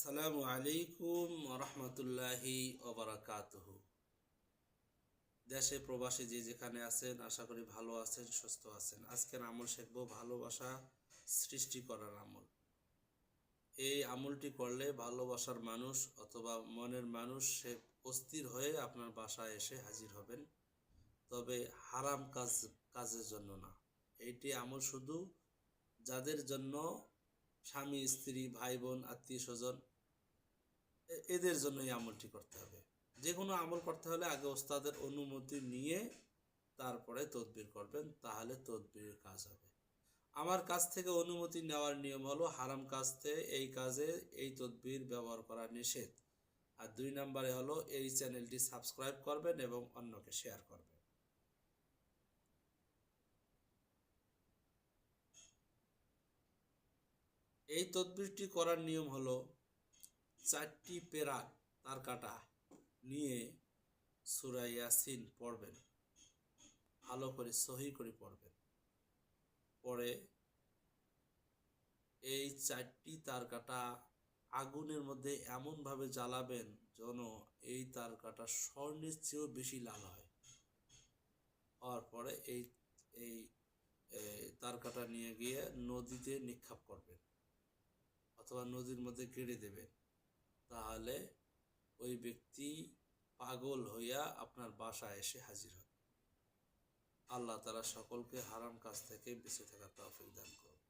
আসসালামু আলাইকুম রহমতুল্লাহি ওবরাকাতুহ। দেশে প্রবাসী যে যেখানে আছেন, আশা করি ভালো আছেন, সুস্থ আছেন। আজকের আমল শিখব ভালোবাসা সৃষ্টি করার আমল। এই আমলটি করলে ভালোবাসার মানুষ অথবা মনের মানুষ সে অস্থির হয়ে আপনার বাসায় এসে হাজির হবেন। তবে হারাম কাজ, কাজের জন্য না। এইটি আমল শুধু যাদের জন্য স্বামী, স্ত্রী ভাই বোন আত্মীয় স্বজন এদের জন্য এই আমলটি করতে হবে। যে কোনো আমল করতে হলে আগে ওস্তাদের অনুমতি নিয়ে তারপরে তদবির করবেন, তাহলে তদবিরের কাজ হবে। আমার কাছ থেকে অনুমতি নেওয়ার নিয়ম হলো হারাম কাজ এই কাজে এই তদবির ব্যবহার করা নিষেধ। আর দুই নম্বরে হলো এই চ্যানেলটি সাবস্ক্রাইব করবেন এবং অন্যকে শেয়ার করবেন। এই তদবিরটি করার নিয়ম হলো চারটি পেরা তার কাটা নিয়ে সুরা ইয়াসিন পড়বেন। ভালো করে সহি করে পড়বেন। পরে এই চারটি তার কাটা আগুনের মধ্যে এমনভাবে জ্বালাবেন যেন এই তার কাটা স্বর্ণের চেয়েও বেশি লাল হয়। হওয়ার পরে এই এই তার কাটা নিয়ে গিয়ে নদীতে নিক্ষেপ করবেন। অথবা নদীর মধ্যে কেড়ে দেবেন। তাহলে ওই ব্যক্তি পাগল হইয়া আপনার বাসা এসে হাজির হবে। আল্লাহ তারা সকলকে হারাম কাজ থেকে বেঁচে থাকার তৌফিক দান করুন।